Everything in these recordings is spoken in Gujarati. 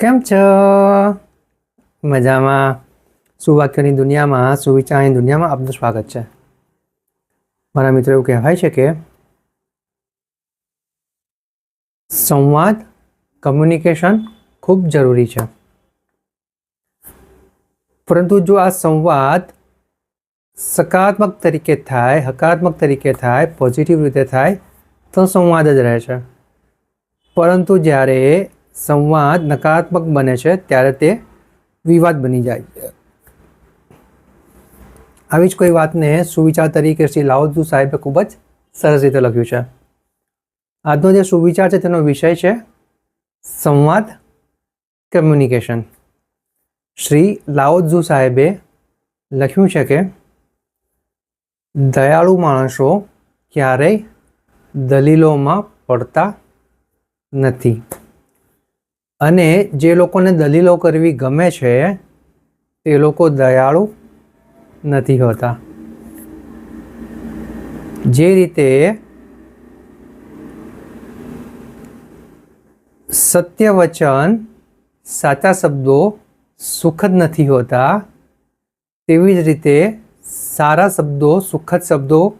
કેમ છો? મજામાં. સુવાક્યની દુનિયામાં સુવિચારની દુનિયામાં આપનું સ્વાગત છે? મારા મિત્રો એવું કહેવાય છે કે સંવાદ કમ્યુનિકેશન ખૂબ જરૂરી છે. પરંતુ જો આ સંવાદ સકારાત્મક તરીકે થાય, હકારાત્મક તરીકે થાય પોઝિટિવ રીતે થાય, તો સંવાદ જ રહે છે. પરંતુ જ્યારે સંવાદ નકારાત્મક બને છે ત્યારે તે વિવાદ બની જાય છે. આવી જ કોઈ વાતને સુવિચાર તરીકે શ્રી લાહોદુ સાહેબે ખૂબ જ સરસ રીતે લખ્યું છે. આજનો જે સુવિચાર છે તેનો વિષય છે સંવાદ કમ્યુનિકેશન શ્રી લાઓઝુ સાહેબે લખ્યું છે કે, દયાળુ માણસો ક્યારેય દલીલોમાં પડતા નથી. અને જે લોકોને દલીલો કરવી ગમે છે, તે લોકો દયાળુ નથી હોતા. જે રીતે સત્ય વચન સાચા શબ્દો સુખદ નથી હોતા, તેવી જ રીતે સારા શબ્દો, સુખદ શબ્દો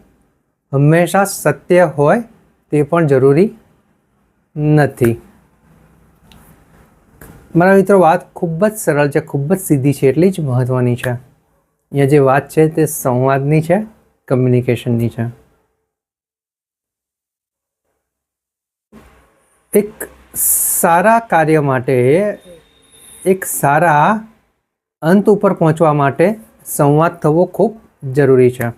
હંમેશા સત્ય હોય તે પણ જરૂરી નથી. મારા મિત્રો, વાત ખૂબ જ સરળ છે, ખૂબ જ સીધી છે, એટલી જ મહત્ત્વની છે. અહીંયા જે વાત છે તે સંવાદની છે કમ્યુનિકેશનની છે. એક સારા કાર્ય માટે, એક સારા અંત ઉપર પહોંચવા માટે સંવાદ થવો ખૂબ જરૂરી છે.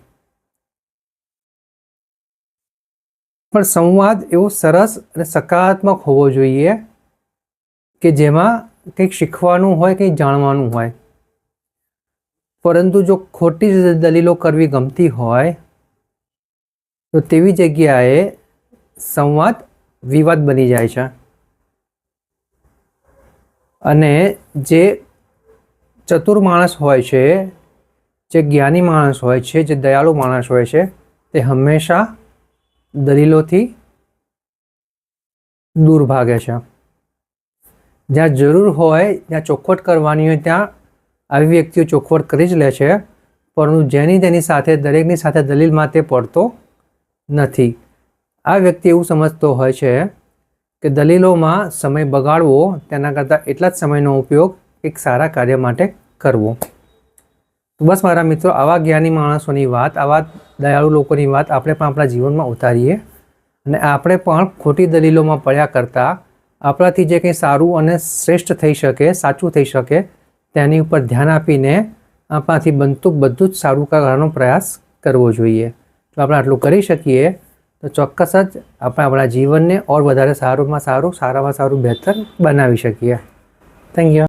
પણ સંવાદ એવો સરસ અને સકારાત્મક હોવો જોઈએ કે જેમાં કંઈક શીખવાનું હોય, કંઈક જાણવાનું હોય. પરંતુ જો ખોટી દલીલો કરવી ગમતી હોય, તો તેવી જગ્યાએ સંવાદ વિવાદ બની જાય છે. અને જે ચતુર માણસ હોય છે, જે જ્ઞાની માણસ હોય છે, જે દયાળુ માણસ હોય છે, તે હંમેશા દલીલોથી દૂર ભાગે છે. જ્યાં જરૂર હોય, ત્યાં ચોખવટ કરવાની હોય, ત્યાં આવી વ્યક્તિઓ ચોખવટ કરી જ લે છે. પરંતુ જેની તેની સાથે, દરેકની સાથે દલીલમાં તે પડતો નથી. આ વ્યક્તિ એવું સમજતો હોય છે કે દલીલોમાં સમય બગાડવો, તેના કરતાં એટલા જ સમયનો ઉપયોગ એક સારા કાર્ય માટે કરવો. બસ મારા મિત્રો, આવા જ્ઞાની માણસોની વાત, આવા દયાળુ લોકોની વાત આપણે પણ આપણા જીવનમાં ઉતારીએ. અને આપણે પણ ખોટી દલીલોમાં પડ્યા કરતાં આપણાથી જે કંઈ સારું અને શ્રેષ્ઠ થઈ શકે, સાચું થઈ શકે, તેની ઉપર ધ્યાન આપીને આપણાથી બનતું બધું જ સારું કરવાનો પ્રયાસ કરવો જોઈએ. જો આપણે આટલું કરી શકીએ, તો ચોક્કસ જ આપણે આપણા જીવનને ઓર વધારે સારુંમાં સારું, સારામાં સારું, બહેતર બનાવી શકીએ. Thank you